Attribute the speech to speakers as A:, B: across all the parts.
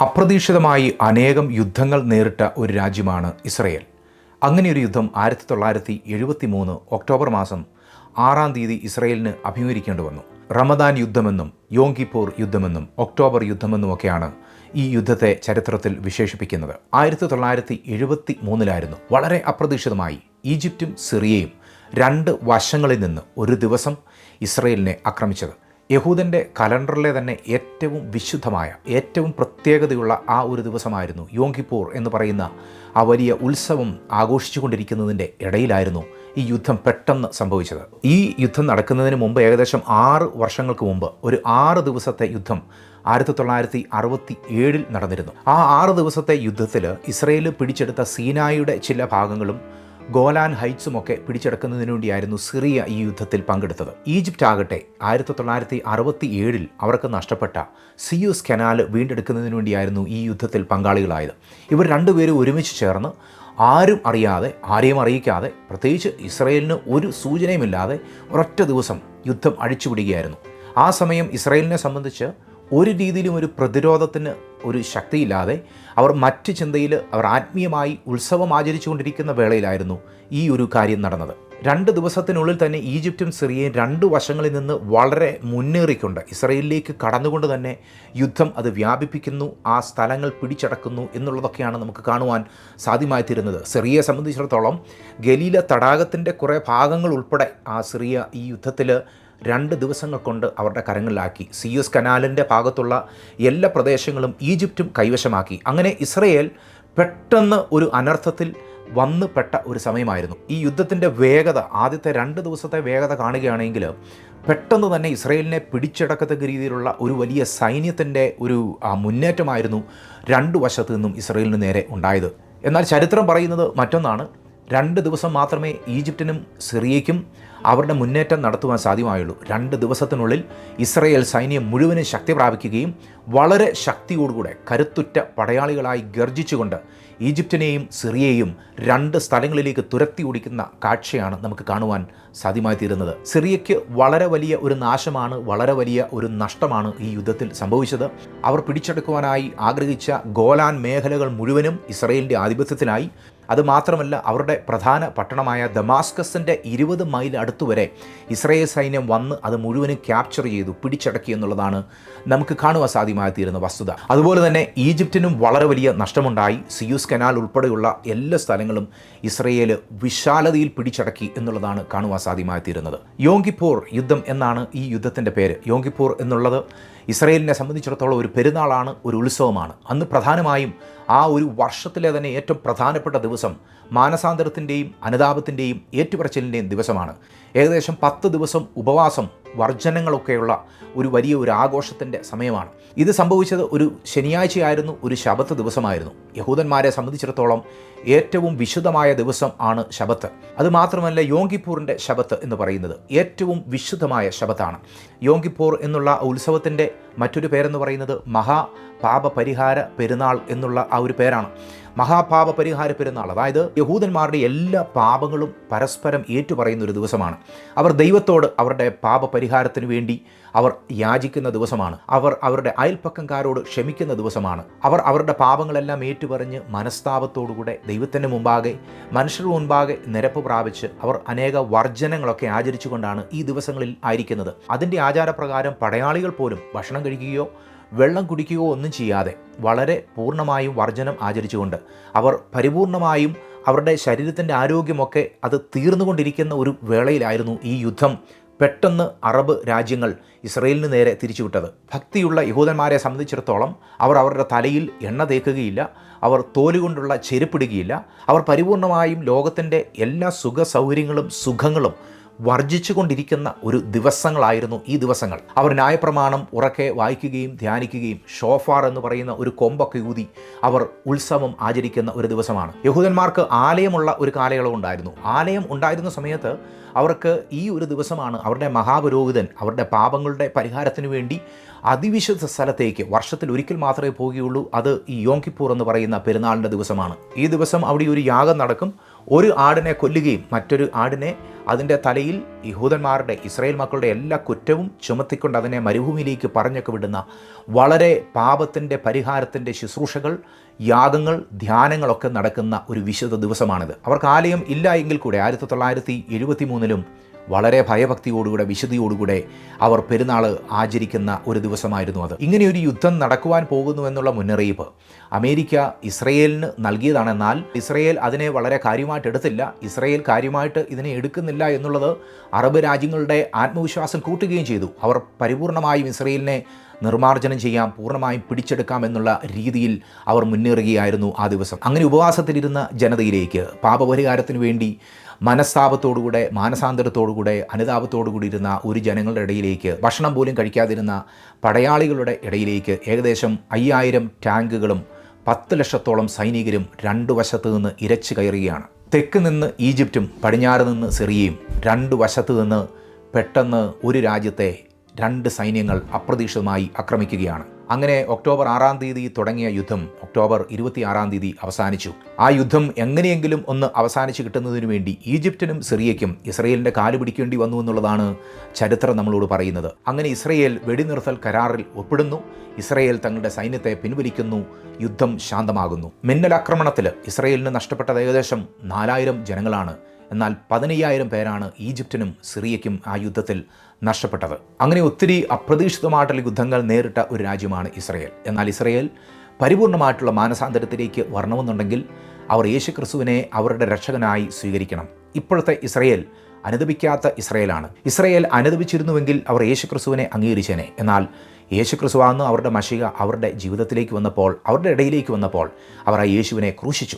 A: അപ്രതീക്ഷിതമായി അനേകം യുദ്ധങ്ങൾ നേരിട്ട ഒരു രാജ്യമാണ് ഇസ്രയേൽ. അങ്ങനെയൊരു യുദ്ധം ആയിരത്തി തൊള്ളായിരത്തി എഴുപത്തി മൂന്ന് ഒക്ടോബർ മാസം ആറാം തീയതി ഇസ്രയേലിന് അഭിമുഖീകരിക്കേണ്ടി വന്നു. റമദാൻ യുദ്ധമെന്നും യോങ്കിപ്പൂർ യുദ്ധമെന്നും ഒക്ടോബർ യുദ്ധമെന്നുമൊക്കെയാണ് ഈ യുദ്ധത്തെ ചരിത്രത്തിൽ വിശേഷിപ്പിക്കുന്നത്. ആയിരത്തി തൊള്ളായിരത്തി എഴുപത്തി മൂന്നിലായിരുന്നു വളരെ അപ്രതീക്ഷിതമായി ഈജിപ്തും സിറിയയും രണ്ട് വശങ്ങളിൽ നിന്ന് ഒരു ദിവസം ഇസ്രയേലിനെ ആക്രമിച്ചത്. യഹൂദന്റെ കലണ്ടറിലെ തന്നെ ഏറ്റവും വിശുദ്ധമായ ഏറ്റവും പ്രത്യേകതയുള്ള ആ ഒരു ദിവസമായിരുന്നു യോങ്കിപ്പൂർ എന്ന് പറയുന്ന ആ വലിയ ഉത്സവം ആഘോഷിച്ചുകൊണ്ടിരിക്കുന്നതിന്റെ ഇടയിലായിരുന്നു ഈ യുദ്ധം പെട്ടെന്ന് സംഭവിച്ചത്. ഈ യുദ്ധം നടക്കുന്നതിന് മുമ്പ് ഏകദേശം ആറ് വർഷങ്ങൾക്ക് മുമ്പ് ഒരു ആറ് ദിവസത്തെ യുദ്ധം ആയിരത്തി തൊള്ളായിരത്തി അറുപത്തി ഏഴിൽ നടന്നിരുന്നു. ആ ആറ് ദിവസത്തെ യുദ്ധത്തിൽ ഇസ്രയേൽ പിടിച്ചെടുത്ത സീനായുടെ ചില ഭാഗങ്ങളും ഗോലാൻ ഹൈറ്റ്സും ഒക്കെ പിടിച്ചെടുക്കുന്നതിന് വേണ്ടിയായിരുന്നു സിറിയ ഈ യുദ്ധത്തിൽ പങ്കെടുത്തത്. ഈജിപ്റ്റ് ആകട്ടെ ആയിരത്തി തൊള്ളായിരത്തി അറുപത്തി ഏഴിൽ അവർക്ക് നഷ്ടപ്പെട്ട സിയൂസ് കനാൽ വീണ്ടെടുക്കുന്നതിനു വേണ്ടിയായിരുന്നു ഈ യുദ്ധത്തിൽ പങ്കാളികളായത്. ഇവർ രണ്ടുപേരും ഒരുമിച്ച് ചേർന്ന് ആരും അറിയാതെ ആരെയും അറിയിക്കാതെ പ്രത്യേകിച്ച് ഇസ്രയേലിന് ഒരു സൂചനയുമില്ലാതെ ഒരൊറ്റ ദിവസം യുദ്ധം അഴിച്ചുവിടുകയായിരുന്നു. ആ സമയം ഇസ്രയേലിനെ സംബന്ധിച്ച് ഒരു രീതിയിലും ഒരു പ്രതിരോധത്തിന് ഒരു ശക്തിയില്ലാതെ അവർ മറ്റ് ചിന്തയിൽ അവർ ആത്മീയമായി ഉത്സവം ആചരിച്ചുകൊണ്ടിരിക്കുന്ന വേളയിലായിരുന്നു ഈ ഒരു കാര്യം നടന്നത്. രണ്ട് ദിവസത്തിനുള്ളിൽ തന്നെ ഈജിപ്തും സിറിയയും രണ്ട് വശങ്ങളിൽ നിന്ന് വളരെ മുന്നേറിക്കൊണ്ട് ഇസ്രയേലിലേക്ക് കടന്നുകൊണ്ട് തന്നെ യുദ്ധം അത് വ്യാപിപ്പിക്കുന്നു ആ സ്ഥലങ്ങൾ പിടിച്ചടക്കുന്നു എന്നുള്ളതൊക്കെയാണ് നമുക്ക് കാണുവാൻ സാധ്യമായി തീരുന്നത് സിറിയയെ സംബന്ധിച്ചിടത്തോളം ഗലീല തടാകത്തിന്റെ കുറേ ഭാഗങ്ങൾ ഉൾപ്പെടെ ആ സിറിയ ഈ യുദ്ധത്തിൽ രണ്ട് ദിവസങ്ങൾ കൊണ്ട് അവരുടെ കരങ്ങളിലാക്കി. സിയൂസ് കനാലിന്റെ ഭാഗത്തുള്ള എല്ലാ പ്രദേശങ്ങളും ഈജിപ്തും കൈവശമാക്കി. അങ്ങനെ ഇസ്രയേൽ പെട്ടെന്ന് ഒരു അനർത്ഥത്തിൽ വന്നുപെട്ട ഒരു സമയമായിരുന്നു. ഈ യുദ്ധത്തിന്റെ വേഗത ആദ്യത്തെ രണ്ട് ദിവസത്തെ വേഗത കാണുകയാണെങ്കിൽ പെട്ടെന്ന് തന്നെ ഇസ്രയേലിനെ പിടിച്ചടക്കത്തക്ക രീതിയിലുള്ള ഒരു വലിയ സൈന്യത്തിന്റെ ഒരു മുന്നേറ്റമായിരുന്നു രണ്ട് വശത്തു നിന്നും ഇസ്രയേലിന് നേരെ ഉണ്ടായത്. എന്നാൽ ചരിത്രം പറയുന്നത് മറ്റൊന്നാണ്. രണ്ട് ദിവസം മാത്രമേ ഈജിപ്തിനും സിറിയയ്ക്കും അവരുടെ മുന്നേറ്റം നടത്തുവാൻ സാധ്യമായുള്ളൂ. രണ്ട് ദിവസത്തിനുള്ളിൽ ഇസ്രയേൽ സൈന്യം മുഴുവനും ശക്തി പ്രാപിക്കുകയും വളരെ ശക്തിയോടുകൂടെ കരുത്തുറ്റ പടയാളികളായി ഗർജിച്ചുകൊണ്ട് ഈജിപ്തിനെയും സിറിയയും രണ്ട് സ്ഥലങ്ങളിലേക്ക് തുരത്തി ഓടിക്കുന്ന കാഴ്ചയാണ് നമുക്ക് കാണുവാൻ സാധ്യമായി തീരുന്നത്. സിറിയയ്ക്ക് വളരെ വലിയ ഒരു നാശമാണ് വളരെ വലിയ ഒരു നഷ്ടമാണ് ഈ യുദ്ധത്തിൽ സംഭവിച്ചത്. അവർ പിടിച്ചെടുക്കുവാനായി ആഗ്രഹിച്ച ഗോലാൻ മേഖലകൾ മുഴുവനും ഇസ്രയേലിന്റെ ആധിപത്യത്തിലായി. അതുമാത്രമല്ല അവരുടെ പ്രധാന പട്ടണമായ ദമാസ്കസിന്റെ ഇരുപത് മൈൽ അടുത്തുവരെ ഇസ്രയേൽ സൈന്യം വന്ന് അത് മുഴുവനും ക്യാപ്ചർ ചെയ്തു പിടിച്ചടക്കി എന്നുള്ളതാണ് നമുക്ക് കാണുവാൻ സാധ്യമായി തീരുന്ന വസ്തുത. അതുപോലെ തന്നെ ഈജിപ്തിനും വളരെ വലിയ നഷ്ടമുണ്ടായി. സിയൂസ് കനാൽ ഉൾപ്പെടെയുള്ള എല്ലാ സ്ഥലങ്ങളും ഇസ്രയേൽ വിശാലതയിൽ പിടിച്ചടക്കി എന്നുള്ളതാണ് കാണുവാൻ സാധ്യമായി തീരുന്നത്. യോങ്കിപ്പൂർ യുദ്ധം എന്നാണ് ഈ യുദ്ധത്തിന്റെ പേര്. യോങ്കിപ്പൂർ എന്നുള്ളത് ഇസ്രയേലിനെ സംബന്ധിച്ചിടത്തോളം ഒരു പെരുന്നാളാണ് ഒരു ഉത്സവമാണ്. അന്ന് പ്രധാനമായും ആ ഒരു വർഷത്തിലെ തന്നെ ഏറ്റവും പ്രധാനപ്പെട്ട ദിവസം മാനസാന്തരത്തിന്റെയും അനുതാപത്തിന്റെയും ഏറ്റുപറച്ചിലിന്റെയും ദിവസമാണ്. ഏകദേശം പത്ത് ദിവസം ഉപവാസം വർജനങ്ങളൊക്കെയുള്ള ഒരു വലിയ ഒരു ആഘോഷത്തിന്റെ സമയമാണ്. ഇത് സംഭവിച്ചത് ഒരു ശനിയാഴ്ചയായിരുന്നു ഒരു ശബത്ത് ദിവസമായിരുന്നു. യഹൂദന്മാരെ സംബന്ധിച്ചിടത്തോളം ഏറ്റവും വിശുദ്ധമായ ദിവസം ആണ് ശബത്ത്. അതുമാത്രമല്ല യോങ്കിപ്പൂറിന്റെ ശബത്ത് എന്ന് പറയുന്നത് ഏറ്റവും വിശുദ്ധമായ ശബത്താണ്. യോങ്കിപ്പൂർ എന്നുള്ള ഉത്സവത്തിന്റെ മറ്റൊരു പേരെന്ന് പറയുന്നത് മഹാ പാപപരിഹാര പെരുന്നാൾ എന്നുള്ള ആ ഒരു പേരാണ്. മഹാപാപ പരിഹാര പെരുന്നാൾ അതായത് യഹൂദന്മാരുടെ എല്ലാ പാപങ്ങളും പരസ്പരം ഏറ്റുപറയുന്ന ഒരു ദിവസമാണ്. അവർ ദൈവത്തോട് അവരുടെ പാപ പരിഹാരത്തിന് വേണ്ടി അവർ യാചിക്കുന്ന ദിവസമാണ്. അവർ അവരുടെ അയൽപ്പക്കംകാരോട് ക്ഷമിക്കുന്ന ദിവസമാണ്. അവർ അവരുടെ പാപങ്ങളെല്ലാം ഏറ്റുപറഞ്ഞ് മനസ്താപത്തോടുകൂടെ ദൈവത്തിന്റെ മുമ്പാകെ മനുഷ്യരുടെ മുമ്പാകെ നിരപ്പ് പ്രാപിച്ച് അവർ അനേക വർജനങ്ങളൊക്കെ ആചരിച്ചുകൊണ്ടാണ് ഈ ദിവസങ്ങളിൽ ആയിരിക്കുന്നത്. അതിന്റെ ആചാരപ്രകാരം പടയാളികൾ പോലും ഭക്ഷണം കഴിക്കുകയോ വെള്ളം കുടിക്കുകയോ ഒന്നും ചെയ്യാതെ വളരെ പൂർണമായും വർജനം ആചരിച്ചുകൊണ്ട് അവർ പരിപൂർണമായും അവരുടെ ശരീരത്തിന്റെ ആരോഗ്യമൊക്കെ അത് തീർന്നുകൊണ്ടിരിക്കുന്ന ഒരു വേളയിലായിരുന്നു ഈ യുദ്ധം. പെട്ടെന്ന് അറബ് രാജ്യങ്ങൾ ഇസ്രയേലിന് നേരെ തിരിച്ചുവിട്ടത്. ഭക്തിയുള്ള യഹൂദന്മാരെ സംബന്ധിച്ചിടത്തോളം അവർ അവരുടെ തലയിൽ എണ്ണ തേക്കുകയില്ല അവർ തോലുകൊണ്ടുള്ള ചെരുപ്പിടുകയില്ല അവർ പരിപൂർണമായും ലോകത്തിന്റെ എല്ലാ സുഖ സൗകര്യങ്ങളും സുഖങ്ങളും വർജിച്ചുകൊണ്ടിരിക്കുന്ന ഒരു ദിവസങ്ങളായിരുന്നു ഈ ദിവസങ്ങൾ. അവർ ന്യായപ്രമാണം ഉറക്കെ വായിക്കുകയും ധ്യാനിക്കുകയും ഷോഫാർ എന്ന് പറയുന്ന ഒരു കൊമ്പൊക്കെ ഊതി അവർ ഉത്സവം ആചരിക്കുന്ന ഒരു ദിവസമാണ്. യഹൂദന്മാർക്ക് ആലയമുള്ള ഒരു കാലയളവ് ഉണ്ടായിരുന്നു. ആലയം ഉണ്ടായിരുന്ന സമയത്ത് അവർക്ക് ഈ ഒരു ദിവസമാണ് അവരുടെ മഹാപുരോഹിതൻ അവരുടെ പാപങ്ങളുടെ പരിഹാരത്തിന് വേണ്ടി അതിവിശുദ്ധ സ്ഥലത്തേക്ക് വർഷത്തിൽ ഒരിക്കൽ മാത്രമേ പോവുകയുള്ളൂ. അത് ഈ യോങ്കിപ്പൂർ എന്ന് പറയുന്ന പെരുന്നാളിന്റെ ദിവസമാണ്. ഈ ദിവസം അവിടെ ഒരു യാഗം നടക്കും. ഒരു ആടിനെ കൊല്ലുകയും മറ്റൊരു ആടിനെ അതിന്റെ തലയിൽ യഹൂദന്മാരുടെ ഇസ്രായേൽ മക്കളുടെ എല്ലാ കുറ്റവും ചുമത്തിക്കൊണ്ട് അതിനെ മരുഭൂമിയിലേക്ക് പറഞ്ഞൊക്കെ വിടുന്ന വളരെ പാപത്തിന്റെ പരിഹാരത്തിന്റെ ശുശ്രൂഷകൾ യാഗങ്ങൾ ധ്യാനങ്ങളൊക്കെ നടക്കുന്ന ഒരു വിശുദ്ധ ദിവസമാണിത്. അവർക്ക് ആലയം ഇല്ല എങ്കിൽ കൂടെ ആയിരത്തി തൊള്ളായിരത്തി എഴുപത്തി മൂന്നിലും വളരെ ഭയഭക്തിയോടുകൂടെ വിശുദ്ധിയോടുകൂടെ അവർ പെരുന്നാൾ ആചരിക്കുന്ന ഒരു ദിവസമായിരുന്നു അത്. ഇങ്ങനെയൊരു യുദ്ധം നടക്കുവാൻ പോകുന്നു എന്നുള്ള മുന്നറിയിപ്പ് അമേരിക്ക ഇസ്രയേലിന് നൽകിയതാണെന്നാൽ ഇസ്രയേൽ അതിനെ വളരെ കാര്യമായിട്ട് എടുത്തില്ല. ഇസ്രയേൽ കാര്യമായിട്ട് ഇതിനെ എടുക്കുന്നില്ല എന്നുള്ളത് അറബ് രാജ്യങ്ങളുടെ ആത്മവിശ്വാസം കൂട്ടുകയും ചെയ്തു. അവർ പരിപൂർണമായും ഇസ്രയേലിനെ നിർമ്മാർജനം ചെയ്യാം പൂർണമായും പിടിച്ചെടുക്കാം എന്നുള്ള രീതിയിൽ അവർ മുന്നേറുകയായിരുന്നു ആ ദിവസം. അങ്ങനെ ഉപവാസത്തിലിരുന്ന ജനതയിലേക്ക് പാപപരിഹാരത്തിന് വേണ്ടി മനസ്താപത്തോടുകൂടെ മാനസാന്തരത്തോടുകൂടെ അനുതാപത്തോടുകൂടി ഇരുന്ന ഒരു ജനങ്ങളുടെ ഇടയിലേക്ക് ഭക്ഷണം പോലും കഴിക്കാതിരുന്ന പടയാളികളുടെ ഇടയിലേക്ക് ഏകദേശം അയ്യായിരം ടാങ്കുകളും പത്ത് ലക്ഷത്തോളം സൈനികരും രണ്ടു വശത്തു നിന്ന് ഇരച്ചു കയറുകയാണ്. തെക്ക് നിന്ന് ഈജിപ്തും പടിഞ്ഞാറ് നിന്ന് സിറിയയും രണ്ടു വശത്തു നിന്ന് പെട്ടെന്ന് ഒരു രാജ്യത്തെ രണ്ട് സൈന്യങ്ങൾ അപ്രതീക്ഷിതമായി ആക്രമിക്കുകയാണ്. അങ്ങനെ ഒക്ടോബർ ആറാം തീയതി തുടങ്ങിയ യുദ്ധം ഒക്ടോബർ ഇരുപത്തിയാറാം തീയതി അവസാനിച്ചു. ആ യുദ്ധം എങ്ങനെയെങ്കിലും ഒന്ന് അവസാനിച്ച് കിട്ടുന്നതിനു വേണ്ടി ഈജിപ്തിനും സിറിയയ്ക്കും ഇസ്രയേലിന്റെ കാൽ പിടിക്കേണ്ടി വന്നു എന്നുള്ളതാണ് ചരിത്രം നമ്മളോട് പറയുന്നത്. അങ്ങനെ ഇസ്രയേൽ വെടിനിർത്തൽ കരാറിൽ ഒപ്പിടുന്നു. ഇസ്രയേൽ തങ്ങളുടെ സൈന്യത്തെ പിൻവലിക്കുന്നു. യുദ്ധം ശാന്തമാകുന്നു. മിന്നലാക്രമണത്തിൽ ഇസ്രയേലിന് നഷ്ടപ്പെട്ടത് ഏകദേശം നാലായിരം ജനങ്ങളാണ്. എന്നാൽ പതിനയ്യായിരം പേരാണ് ഈജിപ്തിനും സിറിയയ്ക്കും ആ യുദ്ധത്തിൽ നഷ്ടപ്പെട്ടത്. അങ്ങനെ ഒത്തിരി അപ്രതീക്ഷിതമായിട്ടുള്ള യുദ്ധങ്ങൾ നേരിട്ട ഒരു രാജ്യമാണ് ഇസ്രയേൽ. എന്നാൽ ഇസ്രയേൽ പരിപൂർണമായിട്ടുള്ള മാനസാന്തരത്തിലേക്ക് വരണമെന്നുണ്ടെങ്കിൽ അവർ യേശു ക്രിസ്തുവിനെ അവരുടെ രക്ഷകനായി സ്വീകരിക്കണം. ഇപ്പോഴത്തെ ഇസ്രയേൽ അനുദപിക്കാത്ത ഇസ്രയേലാണ്. ഇസ്രയേൽ അനുദപിച്ചിരുന്നുവെങ്കിൽ അവർ യേശു ക്രിസ്തുവിനെ അംഗീകരിച്ചേനെ. എന്നാൽ യേശു ക്രിസ്തുവാന്ന് അവരുടെ മഷിക അവരുടെ ജീവിതത്തിലേക്ക് വന്നപ്പോൾ അവരുടെ ഇടയിലേക്ക് വന്നപ്പോൾ അവർ ആ യേശുവിനെ ക്രൂശിച്ചു.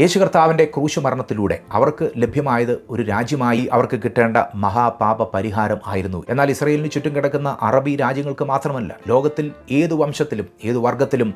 A: യേശു കർത്താവിന്റെ ക്രൂശ് മരണത്തിലൂടെ അവർക്ക് ലഭ്യമായത് ഒരു രാജ്യമായി അവർക്ക് കിട്ടേണ്ട മഹാപാപ പരിഹാരം ആയിരുന്നു. എന്നാൽ ഇസ്രയേലിന് ചുറ്റും കിടക്കുന്ന അറബി രാജ്യങ്ങൾക്ക് മാത്രമല്ല ലോകത്തിൽ ഏത് വംശത്തിലും ഏത് വർഗത്തിലും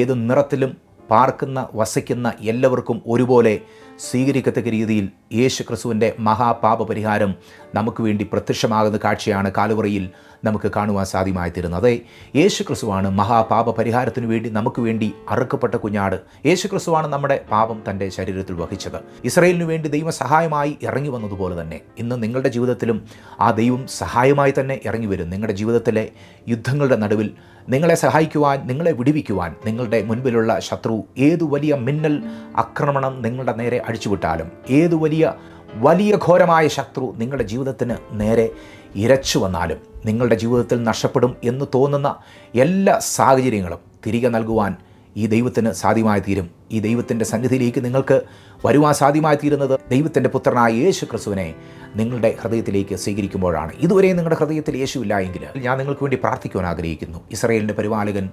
A: ഏത് നിറത്തിലും പാർക്കുന്ന വസിക്കുന്ന എല്ലാവർക്കും ഒരുപോലെ സ്വീകരിക്കത്തക്ക രീതിയിൽ യേശു ക്രിസ്തുവിന്റെ മഹാപാപ പരിഹാരം നമുക്ക് വേണ്ടി പ്രത്യക്ഷമാകുന്ന കാഴ്ചയാണ് കാലുവറയിൽ നമുക്ക് കാണുവാൻ സാധ്യമായി തീരുന്നത് യേശു ക്രിസ്തുവാണ് മഹാപാപ പരിഹാരത്തിനു വേണ്ടി നമുക്ക് വേണ്ടി അറുക്കപ്പെട്ട കുഞ്ഞാട്. യേശു ക്രിസ്തുവാണ് നമ്മുടെ പാപം തന്റെ ശരീരത്തിൽ വഹിച്ചത്. ഇസ്രയേലിനു വേണ്ടി ദൈവം സഹായമായി ഇറങ്ങി വന്നതുപോലെ തന്നെ ഇന്ന് നിങ്ങളുടെ ജീവിതത്തിലും ആ ദൈവം സഹായമായി തന്നെ ഇറങ്ങി വരും. നിങ്ങളുടെ ജീവിതത്തിലെ യുദ്ധങ്ങളുടെ നടുവിൽ നിങ്ങളെ സഹായിക്കുവാൻ നിങ്ങളെ വിടിവിക്കുവാൻ നിങ്ങളുടെ മുൻപിലുള്ള ശത്രു ഏതു വലിയ മിന്നൽ ആക്രമണം നിങ്ങളുടെ നേരെ അഴിച്ചുവിട്ടാലും ഏത് വലിയ വലിയ ഘോരമായ ശത്രു നിങ്ങളുടെ ജീവിതത്തിന് നേരെ ഇരച്ചു വന്നാലും നിങ്ങളുടെ ജീവിതത്തിൽ നഷ്ടപ്പെടും എന്ന് തോന്നുന്ന എല്ലാ സാഹചര്യങ്ങളും തിരികെ നൽകുവാൻ ഈ ദൈവത്തിന് സാധ്യമായി തീരും. ഈ ദൈവത്തിന്റെ സന്നിധിയിലേക്ക് നിങ്ങൾക്ക് വരുവാൻ സാധ്യമായി തീരുന്നത് ദൈവത്തിന്റെ പുത്രനായ യേശു ക്രിസ്തുവിനെ നിങ്ങളുടെ ഹൃദയത്തിലേക്ക് സ്വീകരിക്കുമ്പോഴാണ്. ഇതുവരെ നിങ്ങളുടെ ഹൃദയത്തിൽ യേശു ഇല്ല എങ്കിൽ ഞാൻ നിങ്ങൾക്ക് വേണ്ടി പ്രാർത്ഥിക്കുവാൻ ആഗ്രഹിക്കുന്നു. ഇസ്രയേലിന്റെ പരിപാലകൻ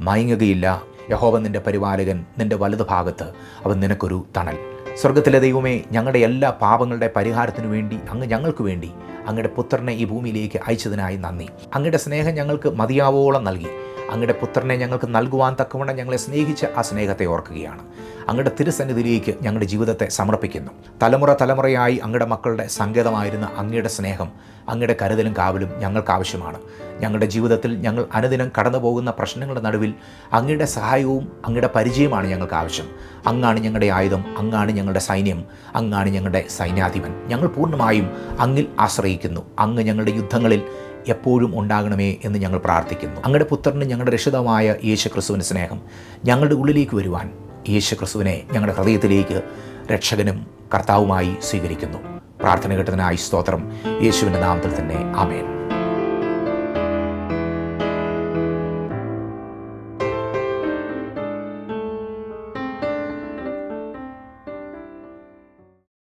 A: മയങ്ങുകയില്ല. യഹോവ നിന്റെ പരിപാലകൻ നിന്റെ വലതു ഭാഗത്ത് അവൻ നിനക്കൊരു തണൽ. സ്വർഗത്തിലെ ദൈവമേ ഞങ്ങളുടെ എല്ലാ പാപങ്ങളുടെ പരിഹാരത്തിനു വേണ്ടി അങ്ങ് ഞങ്ങൾക്ക് വേണ്ടി അങ്ങയുടെ പുത്രനെ ഈ ഭൂമിയിലേക്ക് അയച്ചതിനായി നന്ദി. അങ്ങയുടെ സ്നേഹം ഞങ്ങൾക്ക് മതിയാവോളം നൽകി. അങ്ങയുടെ പുത്രനെ ഞങ്ങൾക്ക് നൽകുവാൻ തക്കവണ്ണം ഞങ്ങളെ സ്നേഹിച്ച് ആ സ്നേഹത്തെ ഓർക്കുകയാണ്. അങ്ങയുടെ തിരുസന്നിധിയിലേക്ക് ഞങ്ങളുടെ ജീവിതത്തെ സമർപ്പിക്കുന്നു. തലമുറ തലമുറയായി അങ്ങയുടെ മക്കളുടെ സങ്കേതമായിരുന്ന അങ്ങയുടെ സ്നേഹം അങ്ങയുടെ കരുതലും കാവലും ഞങ്ങൾക്ക് ആവശ്യമാണ്. ഞങ്ങളുടെ ജീവിതത്തിൽ ഞങ്ങൾ അനുദിനം കടന്നു പോകുന്ന പ്രശ്നങ്ങളുടെ നടുവിൽ അങ്ങയുടെ സഹായവും അങ്ങയുടെ പരിചയമാണ് ഞങ്ങൾക്ക് ആവശ്യം. അങ്ങാണ് ഞങ്ങളുടെ ആയുധം അങ്ങാണ് ഞങ്ങളുടെ സൈന്യം അങ്ങാണ് ഞങ്ങളുടെ സൈന്യാധിപൻ. ഞങ്ങൾ പൂർണമായും അങ്ങിൽ ആശ്രയിക്കുന്നു. അങ്ങ് ഞങ്ങളുടെ യുദ്ധങ്ങളിൽ എപ്പോഴും ഉണ്ടാകണമേ എന്ന് ഞങ്ങൾ പ്രാർത്ഥിക്കുന്നു. അങ്ങയുടെ പുത്രന് ഞങ്ങളുടെ രക്ഷിതമായ യേശു ക്രിസ്തുവിന്റെ സ്നേഹം ഞങ്ങളുടെ ഉള്ളിലേക്ക് വരുവാൻ യേശു ക്രിസ്തുവിനെ ഞങ്ങളുടെ ഹൃദയത്തിലേക്ക് രക്ഷകനും കർത്താവുമായി സ്വീകരിക്കുന്നു. പ്രാർത്ഥന കേട്ടതിനായി സ്തോത്രം. യേശുവിന്റെ നാമത്തിൽ തന്നെ. ആമേൻ.